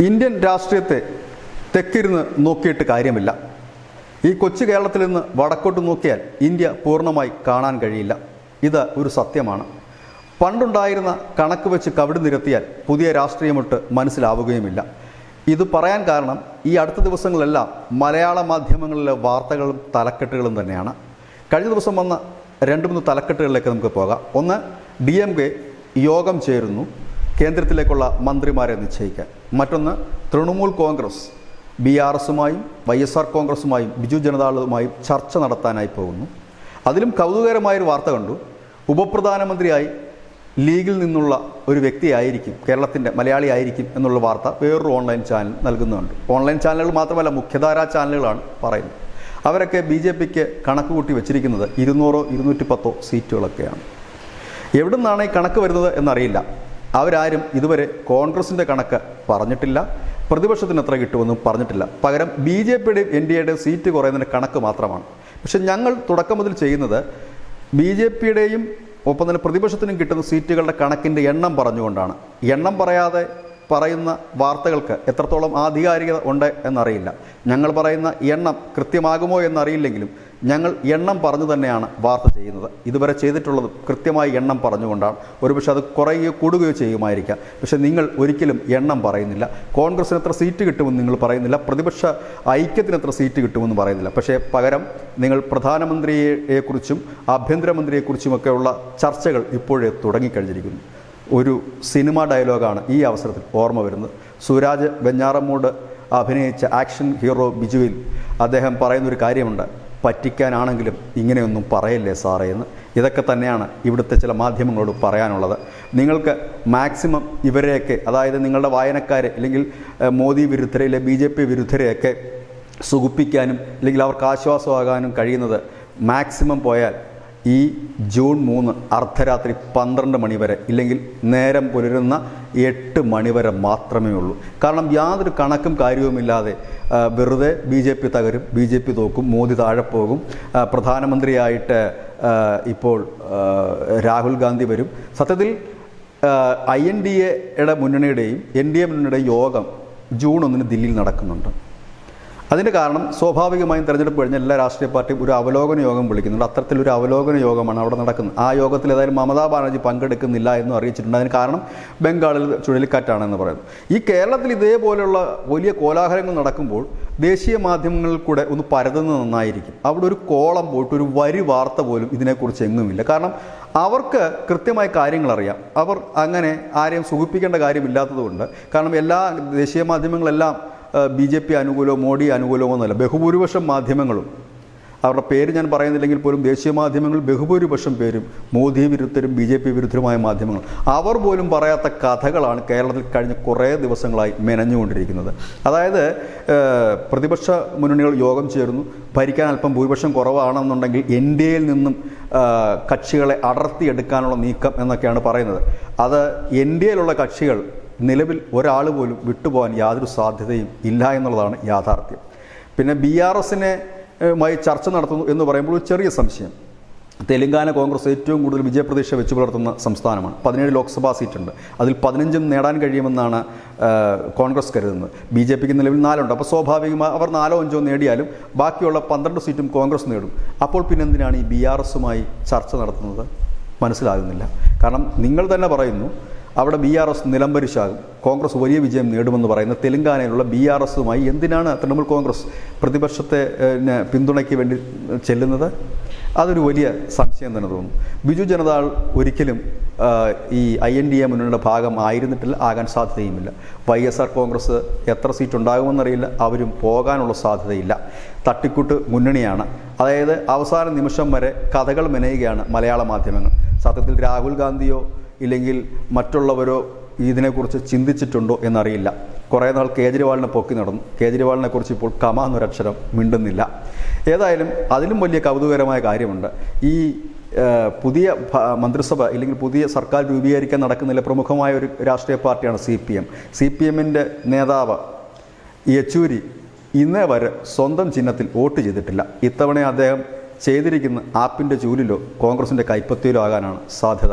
Indian രാഷ്ട്രീയത്തെ തെക്കിരുന്ന് നോക്കിയിട്ട് കാര്യമില്ല. ഈ കൊച്ചു കേരളത്തിൽ നിന്ന് വടക്കോട്ട് നോക്കിയാൽ ഇന്ത്യ പൂർണമായി കാണാൻ കഴിയില്ല. ഇത് ഒരു സത്യമാണ്. പണ്ടുണ്ടായിരുന്ന കണക്ക് വെച്ച് കവിട് നിരത്തിയാൽ പുതിയ രാഷ്ട്രീയമൊട്ട് മനസ്സിലാവുകയുമില്ല. ഇത് പറയാൻ കാരണം ഈ അടുത്ത ദിവസങ്ങളെല്ലാം മലയാള മാധ്യമങ്ങളിലെ വാർത്തകളും തലക്കെട്ടുകളും തന്നെയാണ്. കഴിഞ്ഞ ദിവസം വന്ന രണ്ട് മൂന്ന് തലക്കെട്ടുകളിലേക്ക് നമുക്ക് പോകാം. ഒന്ന് ഡി യോഗം ചേരുന്നു. കേന്ദ്രത്തിലേക്കുള്ള മന്ത്രിമാരെ നിശ്ചയിക്കാൻ. മറ്റൊന്ന് തൃണമൂൽ കോൺഗ്രസ് ബി ആർ എസുമായും വൈ എസ് ആർ കോൺഗ്രസുമായും ബിജു ജനതാദളുമായും ചർച്ച നടത്താനായി പോകുന്നു. അതിലും കൗതുകകരമായൊരു വാർത്ത കണ്ടു. ഉപപ്രധാനമന്ത്രിയായി ലീഗിൽ നിന്നുള്ള ഒരു വ്യക്തിയായിരിക്കും കേരളത്തിന്റെ മലയാളി ആയിരിക്കും എന്നുള്ള വാർത്ത വേറൊരു ഓൺലൈൻ ചാനൽ നൽകുന്നുണ്ട്. ഓൺലൈൻ ചാനലുകൾ മാത്രമല്ല മുഖ്യധാരാ ചാനലുകളാണ് പറയുന്നത്. അവരൊക്കെ ബി ജെ പിക്ക് കണക്ക് കൂട്ടി വെച്ചിരിക്കുന്നത് ഇരുന്നൂറോ ഇരുന്നൂറ്റി പത്തോ സീറ്റുകളൊക്കെയാണ്. എവിടെ നിന്നാണ് ഈ കണക്ക് വരുന്നത് എന്നറിയില്ല. അവരാരും ഇതുവരെ കോൺഗ്രസിന്റെ കണക്ക് പറഞ്ഞിട്ടില്ല. പ്രതിപക്ഷത്തിന് എത്ര കിട്ടുമെന്നും പറഞ്ഞിട്ടില്ല. പകരം ബി ജെ പിയുടെയും എൻ ഡി എയുടെയും സീറ്റ് കുറയുന്നതിന്റെ കണക്ക് മാത്രമാണ്. പക്ഷെ ഞങ്ങൾ തുടക്കം മുതൽ ചെയ്യുന്നത് ബി ജെ പിയുടെയും ഒപ്പം തന്നെ പ്രതിപക്ഷത്തിനും കിട്ടുന്ന സീറ്റുകളുടെ കണക്കിന്റെ എണ്ണം പറഞ്ഞുകൊണ്ടാണ്. എണ്ണം പറയാതെ പറയുന്ന വാർത്തകൾക്ക് എത്രത്തോളം ആധികാരികത ഉണ്ട് എന്നറിയില്ല. ഞങ്ങൾ പറയുന്ന എണ്ണം കൃത്യമാകുമോ എന്നറിയില്ലെങ്കിലും ഞങ്ങൾ എണ്ണം പറഞ്ഞു തന്നെയാണ് വാർത്ത ചെയ്യുന്നത്. ഇതുവരെ ചെയ്തിട്ടുള്ളത് കൃത്യമായി എണ്ണം പറഞ്ഞുകൊണ്ടാണ്. ഒരുപക്ഷെ അത് കുറയുകയോ കൂടുകയോ ചെയ്യുമായിരിക്കാം. പക്ഷേ നിങ്ങൾ ഒരിക്കലും എണ്ണം പറയുന്നില്ല. കോൺഗ്രസിന് എത്ര സീറ്റ് കിട്ടുമെന്ന് നിങ്ങൾ പറയുന്നില്ല. പ്രതിപക്ഷ ഐക്യത്തിന് എത്ര സീറ്റ് കിട്ടുമെന്ന് പറയുന്നില്ല. പക്ഷേ പകരം നിങ്ങൾ പ്രധാനമന്ത്രിയെക്കുറിച്ചും ആഭ്യന്തരമന്ത്രിയെക്കുറിച്ചുമൊക്കെയുള്ള ചർച്ചകൾ ഇപ്പോഴേ തുടങ്ങിക്കഴിഞ്ഞിരിക്കുന്നു. ഒരു സിനിമ ഡയലോഗാണ് ഈ അവസരത്തിൽ ഓർമ്മ വരുന്നത്. സുരാജ് വെഞ്ഞാറമ്മൂട് അഭിനയിച്ച ആക്ഷൻ ഹീറോ ബിജുവിൽ അദ്ദേഹം പറയുന്നൊരു കാര്യമുണ്ട്. പറ്റിക്കാനാണെങ്കിലും ഇങ്ങനെയൊന്നും പറയല്ലേ സാറേ എന്ന്. ഇതൊക്കെ തന്നെയാണ് ഇവിടുത്തെ ചില മാധ്യമങ്ങളോട് പറയാനുള്ളത്. നിങ്ങൾക്ക് മാക്സിമം ഇവരെയൊക്കെ അതായത് നിങ്ങളുടെ വായനക്കാരെ അല്ലെങ്കിൽ മോദി വിരുദ്ധരെ അല്ലെ ബി ജെ പി വിരുദ്ധരെയൊക്കെ സുഖിപ്പിക്കാനും അല്ലെങ്കിൽ അവർക്ക് ആശ്വാസമാകാനും കഴിയുന്നത് മാക്സിമം പോയാൽ ഈ ജൂൺ മൂന്ന് അർദ്ധരാത്രി പന്ത്രണ്ട് മണി വരെ ഇല്ലെങ്കിൽ നേരം പുലരുന്ന എട്ട് മണി വരെ മാത്രമേ ഉള്ളൂ. കാരണം യാതൊരു കണക്കും കാര്യവുമില്ലാതെ വെറുതെ ബി ജെ പി തകരും ബി ജെ പി തോക്കും മോദി താഴെ പോകും. പ്രധാനമന്ത്രിയായിട്ട് ഇപ്പോൾ രാഹുൽ ഗാന്ധി വരും. സത്യത്തിൽ ഐ എൻ ഡി എയുടെ മുന്നണിയുടെയും എൻ ഡി എ മുന്നണിയുടെയും യോഗം ജൂൺ ഒന്നിന് ദില്ലിയിൽ നടക്കുന്നുണ്ട്. അതിന്റെ കാരണം സ്വാഭാവികമായും തെരഞ്ഞെടുപ്പ് കഴിഞ്ഞ എല്ലാ രാഷ്ട്രീയ പാർട്ടിയും ഒരു അവലോകന യോഗം വിളിക്കുന്നുണ്ട്. അത്തരത്തിലൊരു അവലോകന യോഗമാണ് അവിടെ നടക്കുന്നത്. ആ യോഗത്തിൽ ഏതായാലും മമതാ ബാനർജി പങ്കെടുക്കുന്നില്ല എന്നും അറിയിച്ചിട്ടുണ്ട്. അതിന് കാരണം ബംഗാളിൽ ചുഴലിക്കാറ്റാണെന്ന് പറയുന്നത് ഈ കേരളത്തിൽ ഇതേപോലെയുള്ള വലിയ കോലാഹലങ്ങൾ നടക്കുമ്പോൾ ദേശീയ മാധ്യമങ്ങളിൽ കൂടെ ഒന്ന് പരതുന്നത് നന്നായിരിക്കും. അവിടെ ഒരു കോളം പോയിട്ട് ഒരു വരി വാർത്ത പോലും ഇതിനെക്കുറിച്ച് എങ്ങുമില്ല. കാരണം അവർക്ക് കൃത്യമായ കാര്യങ്ങൾ അറിയാം അവർ അങ്ങനെ ആരെയും സുഖിപ്പിക്കേണ്ട കാര്യമില്ലാത്തതുകൊണ്ട്. കാരണം എല്ലാ ദേശീയ മാധ്യമങ്ങളെല്ലാം ബി ജെ പി അനുകൂലമോ മോഡി അനുകൂലമോ എന്നല്ല. ബഹുഭൂരിപക്ഷം മാധ്യമങ്ങളും. അവരുടെ പേര് ഞാൻ പറയുന്നില്ലെങ്കിൽ പോലും ദേശീയ മാധ്യമങ്ങൾ ബഹുഭൂരിപക്ഷം പേരും മോദി വിരുദ്ധരും ബി ജെ പി വിരുദ്ധരുമായ മാധ്യമങ്ങൾ. അവർ പോലും പറയാത്ത കഥകളാണ് കേരളത്തിൽ കഴിഞ്ഞ കുറേ ദിവസങ്ങളായി മെനഞ്ഞുകൊണ്ടിരിക്കുന്നത്. അതായത് പ്രതിപക്ഷ മുന്നണികൾ യോഗം ചേരുന്നു. ഭരിക്കാൻ അല്പം ഭൂരിപക്ഷം കുറവാണെന്നുണ്ടെങ്കിൽ എൻ ഡി എയിൽ നിന്നും കക്ഷികളെ അടർത്തിയെടുക്കാനുള്ള നീക്കം എന്നൊക്കെയാണ് പറയുന്നത്. അത് എൻ ഡി എയിലുള്ള കക്ഷികൾ നിലവിൽ ഒരാൾ പോലും വിട്ടുപോകാൻ യാതൊരു സാധ്യതയും ഇല്ല എന്നുള്ളതാണ് യാഥാർത്ഥ്യം. പിന്നെ ബി ആർ എസിനെ മായി ചർച്ച നടത്തുന്നു എന്ന് പറയുമ്പോൾ ഒരു ചെറിയ സംശയം. തെലങ്കാന കോൺഗ്രസ് ഏറ്റവും കൂടുതൽ വിജയപ്രതീക്ഷ വെച്ച് പുലർത്തുന്ന സംസ്ഥാനമാണ്. പതിനേഴ് ലോക്സഭാ സീറ്റുണ്ട്. അതിൽ പതിനഞ്ചും നേടാൻ കഴിയുമെന്നാണ് കോൺഗ്രസ് കരുതുന്നത്. ബി ജെ പിക്ക് നിലവിൽ നാലുണ്ട്. അപ്പോൾ സ്വാഭാവികമായി അവർ നാലോ അഞ്ചോ നേടിയാലും ബാക്കിയുള്ള പന്ത്രണ്ട് സീറ്റും കോൺഗ്രസ് നേടും. അപ്പോൾ പിന്നെ എന്തിനാണ് ഈ ബി ആർ എസുമായി ചർച്ച നടത്തുന്നത്? മനസ്സിലാകുന്നില്ല. കാരണം നിങ്ങൾ തന്നെ പറയുന്നു അവിടെ ബി ആർ എസ് നിലംപരിശാകും. കോൺഗ്രസ് വലിയ വിജയം നേടുമെന്ന് പറയുന്ന തെലങ്കാനയിലുള്ള ബി ആർ എസുമായി എന്തിനാണ് തൃണമൂൽ കോൺഗ്രസ് പ്രതിപക്ഷത്തെ പിന്തുണയ്ക്ക് വേണ്ടി ചെല്ലുന്നത്? അതൊരു വലിയ സംശയം തന്നെ തോന്നുന്നു ബിജു ജനതാൾ ഒരിക്കലും ഈ ഐ എൻ ഡി എ മുന്നണിയുടെ ഭാഗം ആയിരുന്നിട്ടില്ല ആകാൻ സാധ്യതയുമില്ല. വൈ എസ് ആർ കോൺഗ്രസ് എത്ര സീറ്റ് ഉണ്ടാകുമെന്നറിയില്ല അവരും പോകാനുള്ള സാധ്യതയില്ല. തട്ടിക്കൂട്ട് മുന്നണിയാണ്. അതായത് അവസാന നിമിഷം വരെ കഥകൾ മെനയുകയാണ് മലയാള മാധ്യമങ്ങൾ. സത്യത്തിൽ രാഹുൽ ഗാന്ധിയോ ഇല്ലെങ്കിൽ മറ്റുള്ളവരോ ഇതിനെക്കുറിച്ച് ചിന്തിച്ചിട്ടുണ്ടോ എന്നറിയില്ല. കുറേ നാൾ കേജ്രിവാളിനെ പൊക്കി നടന്നു. കേജ്രിവാളിനെ കുറിച്ച് ഇപ്പോൾ കമ എന്നൊരക്ഷരം മിണ്ടുന്നില്ല. ഏതായാലും അതിലും വലിയ കൗതുകകരമായ കാര്യമുണ്ട്. ഈ പുതിയ മന്ത്രിസഭ അല്ലെങ്കിൽ പുതിയ സർക്കാർ രൂപീകരിക്കാൻ നടക്കുന്നില്ല പ്രമുഖമായ ഒരു രാഷ്ട്രീയ പാർട്ടിയാണ് C P M. C P എമ്മിന്റെ നേതാവ് യെച്ചൂരി ഇന്നേ വരെ സ്വന്തം ചിഹ്നത്തിൽ വോട്ട് ചെയ്തിട്ടില്ല. ഇത്തവണ അദ്ദേഹം ചെയ്തിരിക്കുന്ന ആപ്പിന്റെ ചൂലിലോ കോൺഗ്രസിന്റെ കൈപ്പത്തിയിലോ ആകാനാണ് സാധ്യത.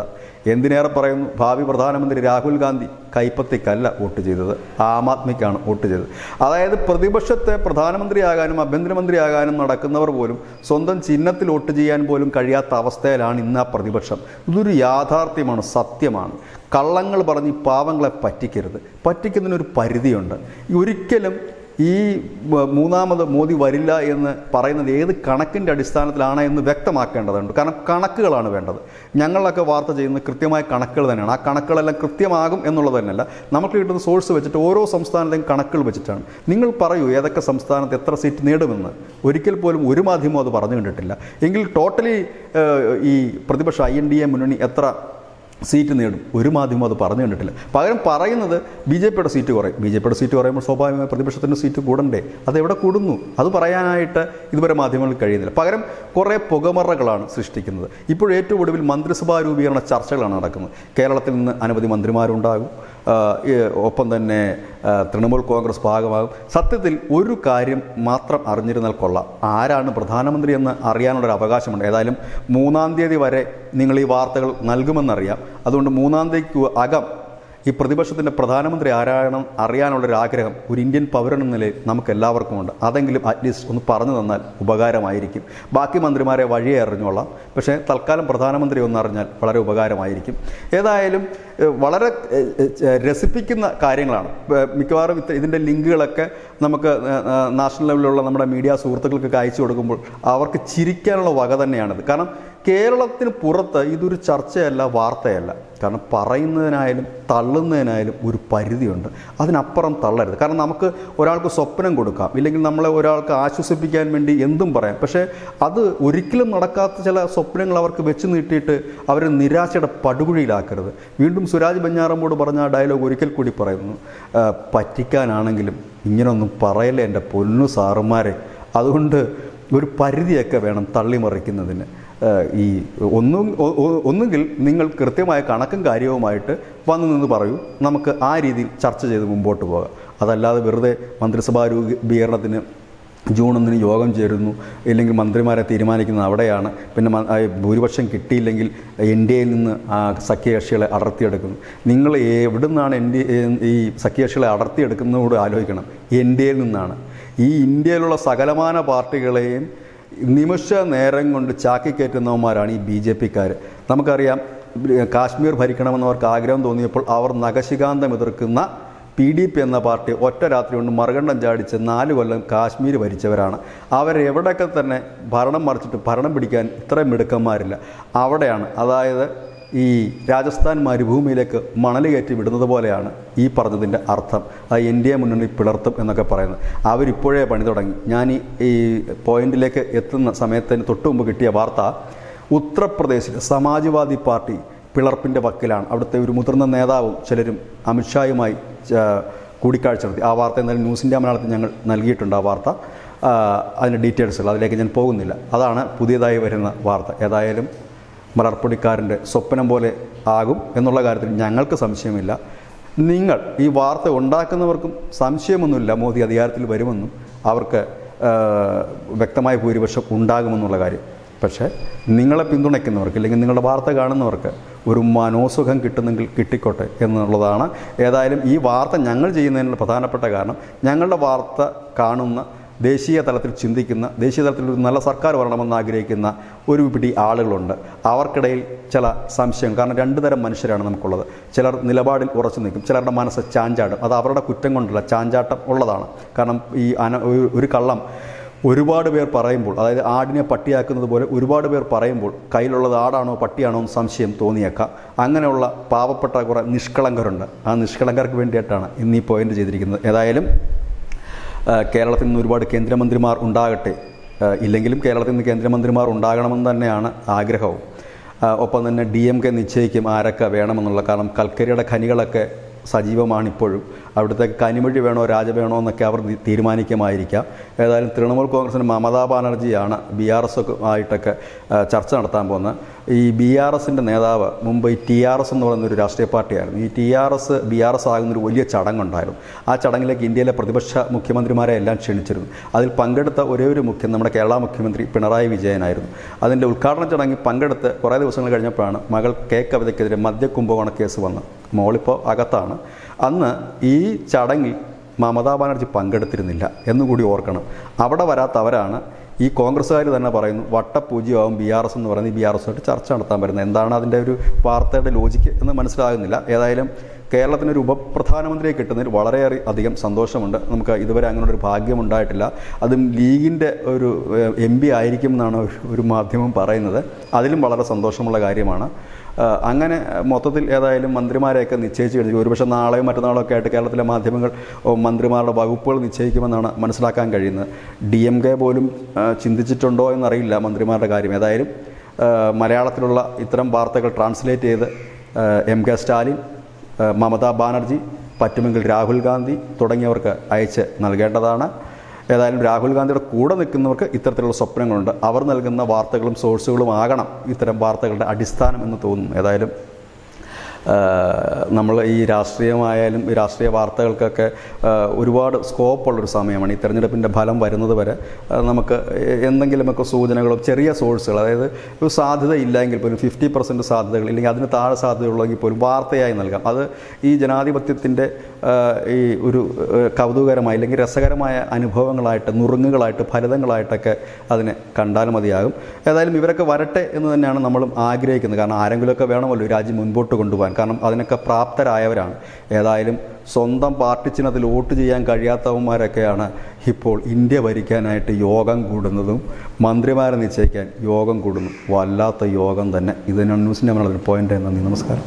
എന്തിനേറെ പറയുന്നു? ഭാവി പ്രധാനമന്ത്രി രാഹുൽ ഗാന്ധി കൈപ്പത്തിക്കല്ല വോട്ട് ചെയ്തത്. ആം ആദ്മിക്കാണ് വോട്ട് ചെയ്തത്. അതായത് പ്രതിപക്ഷത്തെ പ്രധാനമന്ത്രിയാകാനും ആഭ്യന്തരമന്ത്രിയാകാനും നടക്കുന്നവർ പോലും സ്വന്തം ചിഹ്നത്തിൽ വോട്ട് ചെയ്യാൻ പോലും കഴിയാത്ത അവസ്ഥയിലാണ് ഇന്ന് ആ പ്രതിപക്ഷം. ഇതൊരു യാഥാർത്ഥ്യമാണ് സത്യമാണ്. കള്ളങ്ങൾ പറഞ്ഞ് പാവങ്ങളെ പറ്റിക്കരുത്. പറ്റിക്കുന്നതിനൊരു പരിധിയുണ്ട്. ഒരിക്കലും ഈ മൂന്നാമത് മോദി വരില്ല എന്ന് പറയുന്നത് ഏത് കണക്കിന്റെ അടിസ്ഥാനത്തിലാണ് എന്ന് വ്യക്തമാക്കേണ്ടതുണ്ട്. കാരണം കണക്കുകളാണ് വേണ്ടത്. ഞങ്ങളൊക്കെ വാർത്ത ചെയ്യുന്നത് കൃത്യമായ കണക്കുകൾ തന്നെയാണ്. ആ കണക്കുകളെല്ലാം കൃത്യമാകും എന്നുള്ളത് തന്നെയല്ല. നമുക്ക് കിട്ടുന്ന സോഴ്സ് വെച്ചിട്ട് ഓരോ സംസ്ഥാനത്തെയും കണക്കുകൾ വെച്ചിട്ടാണ്. നിങ്ങൾ പറയൂ ഏതൊക്കെ സംസ്ഥാനത്ത് എത്ര സീറ്റ് നേടുമെന്ന്. ഒരിക്കൽ പോലും ഒരു മാധ്യമവും അത് പറഞ്ഞു കണ്ടിട്ടില്ല. എങ്കിൽ ടോട്ടലി ഈ പ്രതിപക്ഷ ഐ എൻ ഡി എ മുന്നണി എത്ര സീറ്റ് നേടും. ഒരു മാധ്യമം അത് പറഞ്ഞു കണ്ടിട്ടില്ല. പകരം പറയുന്നത് ബി ജെ പിയുടെ സീറ്റ് കുറയും. ബി ജെ പിയുടെ സീറ്റ് കുറയുമ്പോൾ സ്വാഭാവികമായി പ്രതിപക്ഷത്തിന്റെ സീറ്റ് കൂടണ്ടേ? അത് എവിടെ കൂടുന്നു? അത് പറയാനായിട്ട് ഇതുവരെ മാധ്യമങ്ങൾ കഴിയുന്നില്ല. പകരം കുറേ പുകമറകളാണ് സൃഷ്ടിക്കുന്നത്. ഇപ്പോഴേറ്റവും ഒടുവിൽ മന്ത്രിസഭാ രൂപീകരണ ചർച്ചകളാണ് നടക്കുന്നത്. കേരളത്തിൽ നിന്ന് അനവധി മന്ത്രിമാരുണ്ടാകും. ഒപ്പം തന്നെ തൃണമൂൽ കോൺഗ്രസ് ഭാഗമാകും. സത്യത്തിൽ ഒരു കാര്യം മാത്രം അറിഞ്ഞിരുന്നാൽ കൊള്ളാം. ആരാണ് പ്രധാനമന്ത്രി എന്ന് അറിയാനുള്ളൊരു അവകാശമുണ്ട്. ഏതായാലും മൂന്നാം തീയതി വരെ നിങ്ങൾ ഈ വാർത്തകൾ നൽകുമെന്നറിയാം. അതുകൊണ്ട് മൂന്നാം തീയതിക്ക് അകം ഈ പ്രതിപക്ഷത്തിന്റെ പ്രധാനമന്ത്രി ആരാണ് അറിയാനുള്ളൊരു ആഗ്രഹം ഒരു ഇന്ത്യൻ പൗരൻ എന്ന നിലയിൽ നമുക്ക് എല്ലാവർക്കും ഉണ്ട് അതെങ്കിലും അറ്റ്ലീസ്റ്റ് ഒന്ന് പറഞ്ഞു തന്നാൽ ഉപകാരമായിരിക്കും. ബാക്കി മന്ത്രിമാരെ വഴിയെ അറിഞ്ഞോളാം. പക്ഷേ തൽക്കാലം പ്രധാനമന്ത്രി ഒന്ന് അറിഞ്ഞാൽ വളരെ ഉപകാരമായിരിക്കും. ഏതായാലും വളരെ രസിപ്പിക്കുന്ന കാര്യങ്ങളാണ്. മിക്കവാറും ഇത് ഇതിന്റെ ലിങ്കുകളൊക്കെ നമുക്ക് നാഷണൽ ലെവലിലുള്ള നമ്മുടെ മീഡിയ സുഹൃത്തുക്കൾക്കൊക്കെ അയച്ചു കൊടുക്കുമ്പോൾ അവർക്ക് ചിരിക്കാനുള്ള വക തന്നെയാണിത്. കാരണം കേരളത്തിന് പുറത്ത് ഇതൊരു ചർച്ചയല്ല വാർത്തയല്ല. കാരണം പറയുന്നതിനായാലും തള്ളുന്നതിനായാലും ഒരു പരിധിയുണ്ട്. അതിനപ്പുറം തള്ളരുത്. കാരണം നമുക്ക് ഒരാൾക്ക് സ്വപ്നം കൊടുക്കാം. ഇല്ലെങ്കിൽ നമ്മളെ ഒരാൾക്ക് ആശ്വസിപ്പിക്കാൻ വേണ്ടി എന്തും പറയാം. പക്ഷേ അത് ഒരിക്കലും നടക്കാത്ത ചില സ്വപ്നങ്ങൾ അവർക്ക് വെച്ച് നീട്ടിയിട്ട് അവരെ നിരാശയുടെ പടുകുഴിയിലാക്കരുത്. വീണ്ടും സുരാജ് ബഞ്ഞാറമ്മോട് പറഞ്ഞ ആ ഡയലോഗ് ഒരിക്കൽ കൂടി പറയുന്നു. പറ്റിക്കാനാണെങ്കിലും ഇങ്ങനൊന്നും പറയല്ലേ എന്റെ പൊന്നു സാറുമാരെ. അതുകൊണ്ട് ഒരു പരിധിയൊക്കെ വേണം തള്ളിമറിക്കുന്നതിന്. ഈ ഒന്നും ഒന്നുകിൽ നിങ്ങൾ കൃത്യമായ കണക്കും കാര്യവുമായിട്ട് വന്നു നിന്ന് പറയൂ. നമുക്ക് ആ രീതിയിൽ ചർച്ച ചെയ്ത് മുമ്പോട്ട് പോകാം. അതല്ലാതെ വെറുതെ മന്ത്രിസഭാ രൂപീകരണത്തിന് ജൂൺ ഒന്നിന് യോഗം ചേരുന്നു. ഇല്ലെങ്കിൽ മന്ത്രിമാരെ തീരുമാനിക്കുന്നത് അവിടെയാണ്. പിന്നെ ഭൂരിപക്ഷം കിട്ടിയില്ലെങ്കിൽ എൻ ഡി എയിൽ നിന്ന് സഖ്യകക്ഷികളെ അടർത്തിയെടുക്കുന്നു. നിങ്ങൾ എവിടെ നിന്നാണ് എൻ ഡി ഈ സഖ്യകക്ഷികളെ അടർത്തിയെടുക്കുന്നതോട് ആലോചിക്കണം. എൻ ഡി എയിൽ നിന്നാണ്. ഈ ഇന്ത്യയിലുള്ള സകലമാന പാർട്ടികളെയും നിമിഷ നേരം കൊണ്ട് ചാക്കി കയറ്റുന്നവന്മാരാണ് ഈ ബി ജെ പിക്കാർ നമുക്കറിയാം കാശ്മീർ ഭരിക്കണമെന്ന് അവർക്ക് ആഗ്രഹം തോന്നിയപ്പോൾ അവർ നഖശികാന്തം എതിർക്കുന്ന പി ഡി പി എന്ന പാർട്ടി ഒറ്റ രാത്രി കൊണ്ട് മറുകണ്ഠം ചാടിച്ച് നാല് കൊല്ലം കാശ്മീർ ഭരിച്ചവരാണ്. അവരെവിടെയൊക്കെ തന്നെ ഭരണം മറിച്ചിട്ട് ഭരണം പിടിക്കാൻ ഇത്രയും മിടുക്കന്മാരില്ല. അവിടെയാണ് അതായത് ഈ രാജസ്ഥാൻ മരുഭൂമിയിലേക്ക് മണൽ കയറ്റി വിടുന്നത് പോലെയാണ് ഈ പറഞ്ഞതിന്റെ അർത്ഥം. ആ എൻ ഡി എ മുന്നണി പിളർത്തും എന്നൊക്കെ പറയുന്നത്. അവരിപ്പോഴേ പണി തുടങ്ങി. ഞാൻ ഈ പോയിന്റിലേക്ക് എത്തുന്ന സമയത്തിന് തൊട്ടു മുമ്പ് കിട്ടിയ വാർത്ത ഉത്തർപ്രദേശിൽ സമാജ്വാദി പാർട്ടി പിളർപ്പിന്റെ വക്കിലാണ്. അവിടുത്തെ ഒരു മുതിർന്ന നേതാവും ചിലരും അമിത്ഷായുമായി കൂടിക്കാഴ്ച നടത്തി. ആ വാർത്ത എന്തായാലും ഇന്ത്യ മലയാളത്തിൽ ഞങ്ങൾ നൽകിയിട്ടുണ്ട് ആ വാർത്ത. അതിന്റെ ഡീറ്റെയിൽസുകൾ അതിലേക്ക് ഞാൻ പോകുന്നില്ല. അതാണ് പുതിയതായി വരുന്ന വാർത്ത. ഏതായാലും മലർപ്പൊടിക്കാരന്റെ സ്വപ്നം പോലെ ആകും എന്നുള്ള കാര്യത്തിൽ ഞങ്ങൾക്ക് സംശയമില്ല. നിങ്ങൾ ഈ വാർത്ത ഉണ്ടാക്കുന്നവർക്കും സംശയമൊന്നുമില്ല. മോദി അധികാരത്തിൽ വരുമെന്നും അവർക്ക് വ്യക്തമായ ഭൂരിപക്ഷം ഉണ്ടാകുമെന്നുള്ള കാര്യം. പക്ഷേ നിങ്ങളെ പിന്തുണയ്ക്കുന്നവർക്ക് അല്ലെങ്കിൽ നിങ്ങളുടെ വാർത്ത കാണുന്നവർക്ക് ഒരു മനോസുഖം കിട്ടുന്നെങ്കിൽ കിട്ടിക്കോട്ടെ എന്നുള്ളതാണ്. ഏതായാലും ഈ വാർത്ത ഞങ്ങൾ ചെയ്യുന്നതിനുള്ള പ്രധാനപ്പെട്ട കാരണം ഞങ്ങളുടെ വാർത്ത കാണുന്ന ദേശീയ തലത്തിൽ ചിന്തിക്കുന്ന ദേശീയ തലത്തിൽ ഒരു നല്ല സർക്കാർ വരണമെന്ന് ആഗ്രഹിക്കുന്ന ഒരു പിടി ആളുകളുണ്ട്. അവർക്കിടയിൽ ചില സംശയം കാരണം രണ്ട് തരം മനുഷ്യരാണ് നമുക്കുള്ളത്. ചിലർ നിലപാടിൽ ഉറച്ചു നിൽക്കും ചിലരുടെ മനസ്സ് ചാഞ്ചാടും. അത് അവരുടെ കുറ്റം കൊണ്ടുള്ള ചാഞ്ചാട്ടം ഉള്ളതാണ്. കാരണം ഈ അന ഒരു- കള്ളം ഒരുപാട് പേർ പറയുമ്പോൾ അതായത് ആടിനെ പട്ടിയാക്കുന്നത് പോലെ ഒരുപാട് പേർ പറയുമ്പോൾ കയ്യിലുള്ളത് ആടാണോ പട്ടിയാണോ എന്ന് സംശയം തോന്നിയേക്കാം. അങ്ങനെയുള്ള പാവപ്പെട്ട കുറേ നിഷ്കളങ്കരുണ്ട്. ആ നിഷ്കളങ്കർക്ക് വേണ്ടിയിട്ടാണ് ഇന്ന് ഈ പോയിന്റ് ചെയ്തിരിക്കുന്നത്. ഏതായാലും കേരളത്തിൽ നിന്ന് ഒരുപാട് കേന്ദ്രമന്ത്രിമാർ ഉണ്ടാകട്ടെ. ഇല്ലെങ്കിലും കേരളത്തിൽ നിന്ന് കേന്ദ്രമന്ത്രിമാർ ഉണ്ടാകണമെന്ന് തന്നെയാണ് ആഗ്രഹവും. ഒപ്പം തന്നെ ഡി എം കെ നിശ്ചയിക്കും ആരൊക്കെ വേണമെന്നുള്ള കാരണം കൽക്കരിയുടെ ഖനികളൊക്കെ സജീവമാണ് ഇപ്പോഴും അവിടുത്തെ കനിമൊഴി വേണോ രാജ വേണോ എന്നൊക്കെ അവർ തീരുമാനിക്കുമായിരിക്കാം. ഏതായാലും തൃണമൂൽ കോൺഗ്രസിന് മമതാ ബാനർജിയാണ് ബി ആർ എസ് ആയിട്ടൊക്കെ ചർച്ച നടത്താൻ പോകുന്നത്. ഈ ബി ആർ എസിന്റെ നേതാവ് ഈ ടി ആർ എസ് എന്ന് പറയുന്ന ഒരു രാഷ്ട്രീയ പാർട്ടിയായിരുന്നു. ഈ T R S B R S ആകുന്നൊരു വലിയ ചടങ്ങുണ്ടായിരുന്നു. ആ ചടങ്ങിലേക്ക് ഇന്ത്യയിലെ പ്രതിപക്ഷ മുഖ്യമന്ത്രിമാരെ എല്ലാം ക്ഷണിച്ചിരുന്നു. അതിൽ പങ്കെടുത്ത ഒരേ ഒരു മുഖ്യം നമ്മുടെ കേരള മുഖ്യമന്ത്രി പിണറായി വിജയനായിരുന്നു. അതിന്റെ ഉദ്ഘാടന ചടങ്ങിൽ പങ്കെടുത്ത് കുറേ ദിവസങ്ങൾ കഴിഞ്ഞപ്പോഴാണ് മകൾ കെ. കവിതയ്ക്കെതിരെ മദ്യകുംഭകോണ കേസ് വന്നത്. മോളിപ്പോൾ അകത്താണ്. അന്ന് ഈ ചടങ്ങിൽ മമതാ ബാനർജി പങ്കെടുത്തിരുന്നില്ല എന്നുകൂടി ഓർക്കണം. അവിടെ വരാത്തവരാണ് ഈ കോൺഗ്രസ്സുകാർ തന്നെ പറയുന്നു വട്ടപൂജ്യമാവും ബി ആർ എസ് എന്ന് പറയുന്നത് ബി ആർ എസുമായിട്ട് ചർച്ച നടത്താൻ പറ്റുന്നത്. എന്താണ് അതിന്റെ ഒരു വാർത്തയുടെ ലോജിക്ക് എന്ന് മനസ്സിലാകുന്നില്ല. ഏതായാലും കേരളത്തിനൊരു ഉപപ്രധാനമന്ത്രിയെ കിട്ടുന്നതിൽ വളരെയേറെ അധികം സന്തോഷമുണ്ട്. നമുക്ക് ഇതുവരെ അങ്ങനെ ഒരു ഭാഗ്യം ഉണ്ടായിട്ടില്ല. അതും ലീഗിന്റെ ഒരു എം പി ആയിരിക്കും എന്നാണ് ഒരു- മാധ്യമം പറയുന്നത്. അതിലും വളരെ സന്തോഷമുള്ള കാര്യമാണ്. അങ്ങനെ മൊത്തത്തിൽ ഏതായാലും മന്ത്രിമാരെയൊക്കെ നിശ്ചയിച്ച് കഴിഞ്ഞു. ഒരുപക്ഷെ നാളെയും മറ്റന്നാളും ഒക്കെ ആയിട്ട് കേരളത്തിലെ മാധ്യമങ്ങൾ മന്ത്രിമാരുടെ വകുപ്പുകൾ നിശ്ചയിക്കുമെന്നാണ് മനസ്സിലാക്കാൻ കഴിയുന്നത്. ഡി എം കെ പോലും ചിന്തിച്ചിട്ടുണ്ടോ എന്നറിയില്ല മന്ത്രിമാരുടെ കാര്യം. ഏതായാലും മലയാളത്തിലുള്ള ഇത്തരം വാർത്തകൾ ട്രാൻസ്ലേറ്റ് ചെയ്ത് എം കെ സ്റ്റാലിൻ മമതാ ബാനർജി പറ്റുമെങ്കിൽ രാഹുൽ ഗാന്ധി തുടങ്ങിയവർക്ക് അയച്ച് നൽകേണ്ടതാണ്. ഏതായാലും രാഹുൽ ഗാന്ധിയുടെ കൂടെ നിൽക്കുന്നവർക്ക് ഇത്തരത്തിലുള്ള സ്വപ്നങ്ങളുണ്ട്. അവർ നൽകുന്ന വാർത്തകളും സോഴ്സുകളും ആകണം. ഇത്തരം വാർത്തകളുടെ അടിസ്ഥാനം എന്ന് തോന്നുന്നു ഏതായാലും നമ്മൾ ഈ രാഷ്ട്രീയമായാലും രാഷ്ട്രീയ വാർത്തകൾക്കൊക്കെ ഒരുപാട് സ്കോപ്പുള്ളൊരു സമയമാണ് ഈ തെരഞ്ഞെടുപ്പിന്റെ ഫലം വരുന്നത് വരെ. നമുക്ക് എന്തെങ്കിലുമൊക്കെ സൂചനകളോ ചെറിയ സോഴ്സുകൾ അതായത് ഒരു സാധ്യത ഇല്ലെങ്കിൽ പോലും ഫിഫ്റ്റി പെർസെന്റ് സാധ്യതകൾ ഇല്ലെങ്കിൽ അതിന് താഴെ സാധ്യതയുള്ളെങ്കിൽ പോലും വാർത്തയായി നൽകാം. അത് ഈ ജനാധിപത്യത്തിന്റെ ഈ ഒരു ആ, അല്ലെങ്കിൽ രസകരമായ അനുഭവങ്ങളായിട്ട് നുറുങ്ങുകളായിട്ട് ഫലിതങ്ങളായിട്ടൊക്കെ അതിനെ കണ്ടാൽ മതിയാകും. ഏതായാലും ഇവരൊക്കെ വരട്ടെ എന്ന് തന്നെയാണ് നമ്മളും ആഗ്രഹിക്കുന്നത്. കാരണം ആരെങ്കിലുമൊക്കെ വേണമല്ലോ രാജ്യം മുൻപോട്ട് കൊണ്ടുപോകാൻ. കാരണം അതിനൊക്കെ പ്രാപ്തരായവരാണ്. ഏതായാലും സ്വന്തം പാർട്ടി ചിഹ്നത്തിൽ വോട്ട് ചെയ്യാൻ കഴിയാത്തവന്മാരൊക്കെയാണ് ഇപ്പോൾ ഇന്ത്യ ഭരിക്കാനായിട്ട് യോഗം കൂടുന്നതും മന്ത്രിമാരെ നിശ്ചയിക്കാൻ യോഗം കൂടുന്നു വല്ലാത്ത യോഗം തന്നെ. ഇതിനാണ് ന്യൂസിന്റെ നമ്മളൊരു പോയിന്റ് നന്ദി നമസ്കാരം.